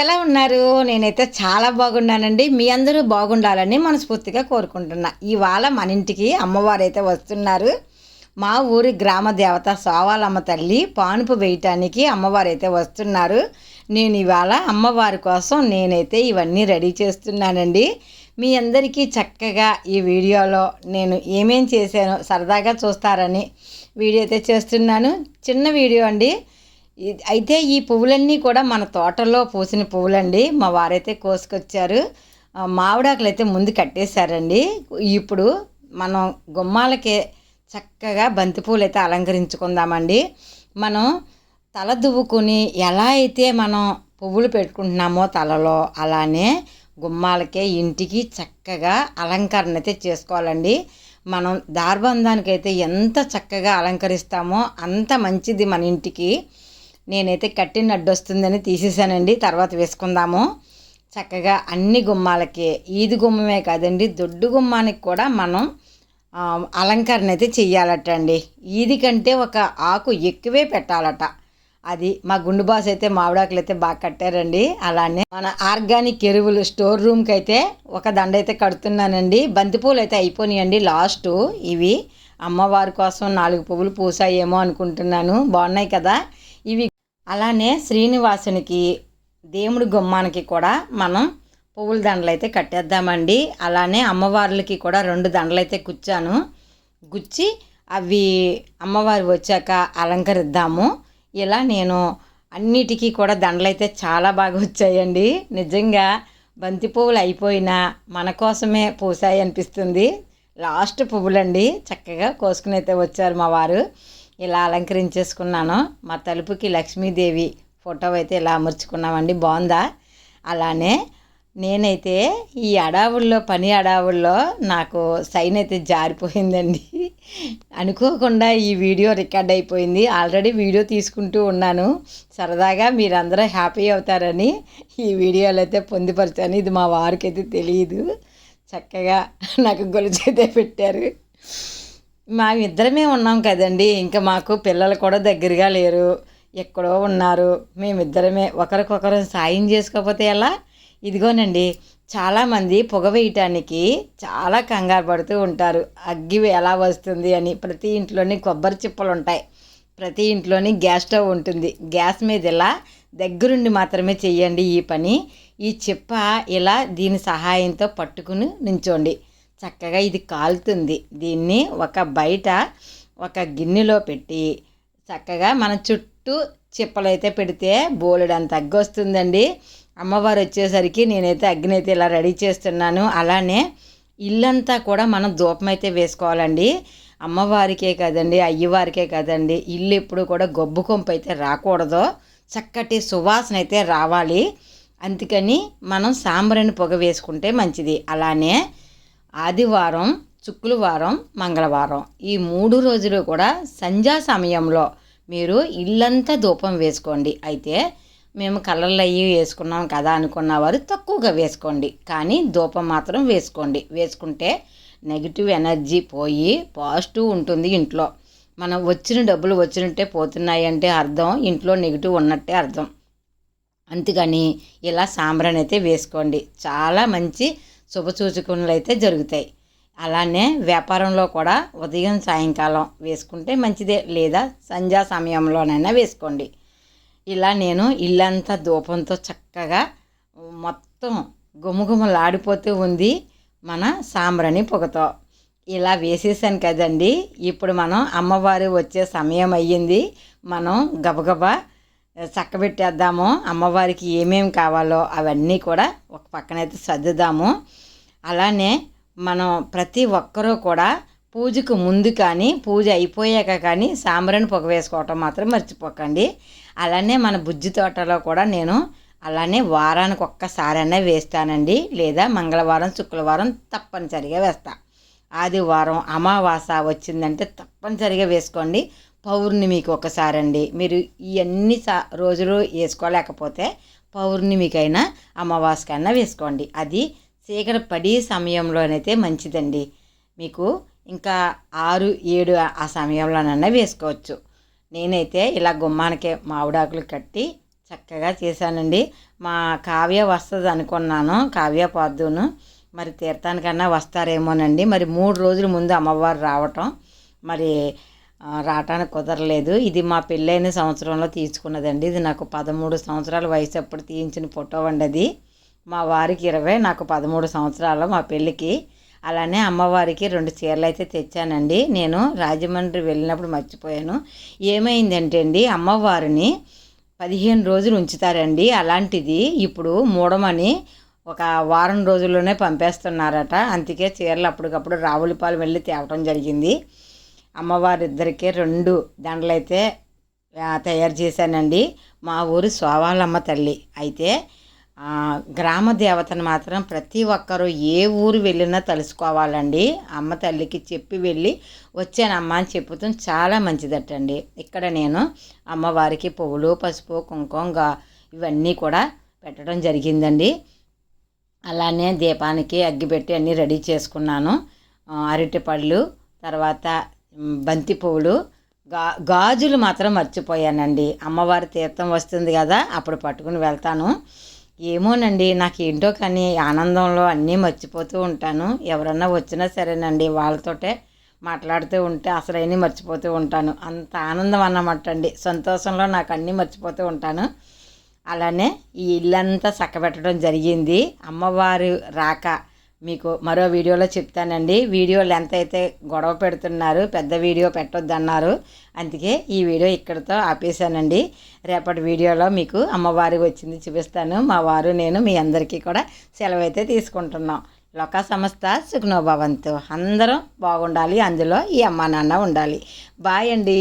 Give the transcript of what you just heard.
ఎలా ఉన్నారు? నేనైతే చాలా బాగున్నానండి. మీ అందరూ బాగుండాలని మనస్ఫూర్తిగా కోరుకుంటున్నా. ఇవాళ మన ఇంటికి అమ్మవారు అయితే వస్తున్నారు. మా ఊరి గ్రామ దేవత సోవాలమ్మ తల్లి పానుపు వేయటానికి అమ్మవారు అయితే వస్తున్నారు. నేను ఇవాళ అమ్మవారి కోసం నేనైతే ఇవన్నీ రెడీ చేస్తున్నానండి. మీ అందరికీ చక్కగా ఈ వీడియోలో నేను ఏమేం చేశానో సరదాగా చూస్తారని వీడియో అయితే చేస్తున్నాను. చిన్న వీడియో అండి. అయితే ఈ పువ్వులన్నీ కూడా మన తోటలో పూసిన పువ్వులండి. మా వారైతే కోసుకొచ్చారు. మామిడాకులు అయితే ముందు కట్టేశారండి. ఇప్పుడు మనం గుమ్మాలకే చక్కగా బంతిపూలు అయితే అలంకరించుకుందామండి. మనం తల దువ్వుకుని ఎలా అయితే మనం పువ్వులు పెట్టుకుంటున్నామో తలలో అలానే గుమ్మాలకే ఇంటికి చక్కగా అలంకరణ అయితే చేసుకోవాలండి. మనం దార్బంధానికి అయితే ఎంత చక్కగా అలంకరిస్తామో అంత మంచిది మన ఇంటికి. నేనైతే కట్టిన అడ్డు వస్తుందని తీసేసానండి తర్వాత వేసుకుందాము. చక్కగా అన్ని గుమ్మాలకి. ఈది గుమ్మమే కాదండి దొడ్డు గుమ్మానికి కూడా మనం అలంకరణ అయితే చెయ్యాలట అండి ఈది కంటే ఒక ఆకు ఎక్కువే పెట్టాలట. అది మా గుండు బాస్ అయితే మామిడాకులు అయితే బాగా కట్టారండి. అలానే మన ఆర్గానిక్ ఎరువులు స్టోర్ రూమ్కి అయితే ఒక దండ అయితే కడుతున్నానండి. బంతిపూలు అయితే అయిపోయినాయండి లాస్ట్. ఇవి అమ్మవారి కోసం నాలుగు పువ్వులు పూసాయేమో అనుకుంటున్నాను. బాగున్నాయి కదా? అలానే శ్రీనివాసునికి దేవుడి గుమ్మానికి కూడా మనం పువ్వుల దండలు అయితే కట్టేద్దామండి. అలానే అమ్మవార్లకి కూడా రెండు దండలు అయితే కుచ్చాను గుచ్చి అవి అమ్మవారు వచ్చాక అలంకరిద్దాము. ఇలా నేను అన్నిటికీ కూడా దండలు అయితే చాలా బాగా వచ్చాయండి. నిజంగా బంతి పువ్వులు అయిపోయినా మన కోసమే పూసాయి అనిపిస్తుంది. లాస్ట్ పువ్వులండి. చక్కగా కోసుకుని అయితే వచ్చారు మా వారు. ఇలా అలంకరించేసుకున్నాను. మా తలుపుకి లక్ష్మీదేవి ఫోటో అయితే ఇలా అమర్చుకున్నామండి. బాగుందా? అలానే నేనైతే ఈ అడావుల్లో పని అడావుల్లో నాకు సైన్ అయితే జారిపోయిందండి. అనుకోకుండా ఈ వీడియో రికార్డ్ అయిపోయింది. ఆల్రెడీ వీడియో తీసుకుంటూ ఉన్నాను. సరదాగా మీరందరూ హ్యాపీ అవుతారని ఈ వీడియోలు అయితే పొందుపరిచాను. ఇది మా వారికి అయితే తెలియదు చక్కగా నాకు గొలుసు అయితే పెట్టారు. మా ఇద్దరమే ఉన్నాం కదండి. ఇంకా మాకు పిల్లలు కూడా దగ్గరగా లేరు. ఎక్కడో ఉన్నారు. మేమిద్దరమే ఒకరికొకరు సాయం చేసుకోకపోతే ఎలా? ఇదిగోనండి చాలామంది పొగ వేయటానికి చాలా కంగారు పడుతూ ఉంటారు. అగ్గి ఎలా వస్తుంది అని ప్రతి ఇంట్లోని కొబ్బరి చిప్పలు ఉంటాయి. ప్రతి ఇంట్లోని గ్యాస్ స్టవ్ ఉంటుంది. గ్యాస్ మీద ఇలా దగ్గరుండి మాత్రమే చెయ్యండి ఈ పని. ఈ చిప్ప ఇలా దీని సహాయంతో పట్టుకుని నించోండి. చక్కగా ఇది కాలుతుంది. దీన్ని ఒక బయట ఒక గిన్నెలో పెట్టి చక్కగా మన చుట్టూ చిప్పలు అయితే పెడితే బోలెడంత అగ్గి వస్తుందండి అమ్మవారు వచ్చేసరికి నేనైతే అగ్ని అయితే ఇలా రెడీ చేస్తున్నాను. అలానే ఇల్లంతా కూడా మనం ధూపం అయితే వేసుకోవాలండి. అమ్మవారికే కదండి అయ్యవారికే కదండి. ఇల్లు ఎప్పుడు కూడా గొబ్బు కొంపు అయితే రాకూడదు. చక్కటి సువాసన అయితే రావాలి. అందుకని మనం సాంబ్రాణి పొగ వేసుకుంటే మంచిది. అలానే ఆదివారం శుక్రవారం మంగళవారం ఈ మూడు రోజులు కూడా సంధ్యా సమయంలో మీరు ఇల్లంతా ధూపం వేసుకోండి. అయితే మేము కలర్లు అయ్యి వేసుకున్నాం కదా అనుకున్న వారు తక్కువగా వేసుకోండి. కానీ ధూపం మాత్రం వేసుకోండి. వేసుకుంటే నెగిటివ్ ఎనర్జీ పోయి పాజిటివ్ ఉంటుంది ఇంట్లో. మనం వచ్చిన డబ్బులు వచ్చినట్టే పోతున్నాయి అంటే అర్థం. ఇంట్లో నెగిటివ్ ఉన్నట్టే అర్థం. అందుకని ఇలా సాంబ్రాన్ అయితే వేసుకోండి. చాలా మంచి శుభసూచకములైతే జరుగుతాయి. అలానే వ్యాపారంలో కూడా ఉదయం సాయంకాలం వేసుకుంటే మంచిదే. లేదా సంధ్యా సమయంలోనైనా వేసుకోండి. ఇలా నేను ఇల్లంతా ధూపంతో చక్కగా మొత్తం గుమగుమలాడిపోతూ ఉంది మన సాంబ్రాణి పొగతో. ఇలా వేసేసాను కదండి. ఇప్పుడు మనం అమ్మవారు వచ్చే సమయం అయ్యింది. మనం గబగబా చక్కబెట్టేద్దాము. అమ్మవారికి ఏమేమి కావాలో అవన్నీ కూడా ఒక పక్కనైతే సర్దుదాము. అలానే మనం ప్రతి ఒక్కరూ కూడా పూజకు ముందు కానీ పూజ అయిపోయాక కానీ సాంబ్రాణి పొగ వేసుకోవటం మాత్రం మర్చిపోకండి. అలానే మన బుజ్జి తోటలో కూడా నేను అలానే వారానికి ఒక్కసారైనా వేస్తానండి. లేదా మంగళవారం శుక్రవారం తప్పనిసరిగా వేస్తా. ఆదివారం అమావాస వచ్చిందంటే తప్పనిసరిగా వేసుకోండి. పౌర్ణమికి ఒకసారండి. మీరు ఇవన్నీ సా రోజులు వేసుకోలేకపోతే పౌర్ణమికైనా అమావాస్యకైనా వేసుకోండి. అది చీకటి పడి సమయంలోనైతే మంచిదండి. మీకు ఇంకా ఆరు ఏడు ఆ సమయంలోనన్నా వేసుకోవచ్చు. నేనైతే ఇలా గుమ్మానికే మామిడాకులు కట్టి చక్కగా చేశానండి. మా కావ్య వస్తుంది అనుకున్నాను కావ్య పొద్దును. మరి తీర్థానికన్నా వస్తారేమోనండి. మరి మూడు రోజుల ముందు అమ్మవారు రావటం. మరి రావటానికి కుదరలేదు. ఇది మా పెళ్ళైన సంవత్సరంలో తీసుకున్నదండి ఇది నాకు పదమూడు సంవత్సరాల వయసు అప్పుడు తీయించిన ఫోటో అండి అది. మా వారికి ఇరవై నాకు పదమూడు సంవత్సరాలు మా పెళ్ళికి. అలానే అమ్మవారికి రెండు చీరలు అయితే తెచ్చానండి. నేను రాజమండ్రి వెళ్ళినప్పుడు మర్చిపోయాను. ఏమైందంటే అండి అమ్మవారిని పదిహేను రోజులు ఉంచుతారండి. అలాంటిది ఇప్పుడు మూడమని ఒక వారం రోజుల్లోనే పంపేస్తున్నారట. అందుకే చీరలు అప్పటికప్పుడు రావులపాలెం వెళ్ళి తేవటం జరిగింది. అమ్మవారిద్దరికి రెండు దండలైతే తయారు చేశానండి. మా ఊరు సోవాలమ్మ తల్లి. అయితే గ్రామ దేవతను మాత్రం ప్రతి ఒక్కరూ ఏ ఊరు వెళ్ళినా తలుసుకోవాలండి. అమ్మ తల్లికి చెప్పి వెళ్ళి వచ్చానమ్మ అని చెప్పుతూ. చాలా మంచిదటండి. ఇక్కడ నేను అమ్మవారికి పువ్వులు పసుపు కుంకుమ ఇవన్నీ కూడా పెట్టడం జరిగిందండి. అలానే దీపానికి అగ్గిపెట్టి అన్నీ రెడీ చేసుకున్నాను. అరటిపళ్ళు తర్వాత బంతి పువ్వులు గా గాజులు మాత్రం మర్చిపోయానండి. అమ్మవారి తీర్థం వస్తుంది కదా అప్పుడు పట్టుకుని వెళ్తాను. ఏమోనండి నాకు ఏంటో కానీ ఆనందంలో అన్నీ మర్చిపోతూ ఉంటాను. ఎవరన్నా వచ్చినా సరేనండి వాళ్ళతోటే మాట్లాడుతూ ఉంటే అసలు అన్నీ మర్చిపోతూ ఉంటాను. అంత ఆనందం అన్నమాట అండి. సంతోషంలో నాకు అన్నీ మర్చిపోతూ ఉంటాను. అలానే ఈ ఇల్లంతా చక్కబెట్టడం జరిగింది. అమ్మవారు రాక మీకు మరో వీడియోలో చెప్తానండి. వీడియో లెంత్ అయితే గొడవ పెడుతున్నారు. పెద్ద వీడియో పెట్టొద్దన్నారు. అందుకే ఈ వీడియో ఇక్కడితో ఆపేశానండి. రేపటి వీడియోలో మీకు అమ్మవారి వచ్చింది చూపిస్తాను. మా వారు నేను మీ అందరికీ కూడా సెలవు అయితే తీసుకుంటున్నాం. లోక సంస్థ సుఖనోభవంతు అందరం బాగుండాలి. అందులో ఈ అమ్మా నాన్న ఉండాలి. బాయ్ అండి.